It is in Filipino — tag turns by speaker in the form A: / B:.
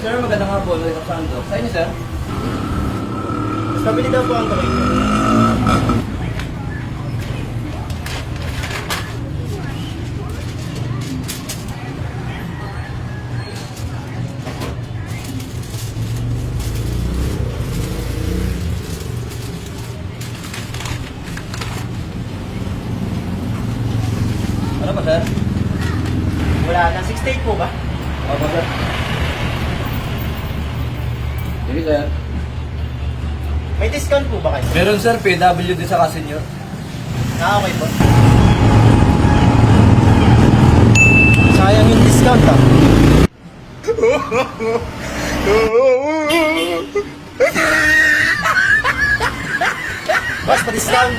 A: sir, magandang hapon. Welcome sa Ando. Sa inyo, sir?
B: Mas mabili daw po ang tuloy.
A: Ano ba, sir?
B: Wala na. 68 po ba?
A: Opo, sir. Thank sir.
B: May discount po ba kayo?
A: Meron sir, PWD sa kasinyo.
B: Ah, okay po. Sayang yung discount ah. Basta discount.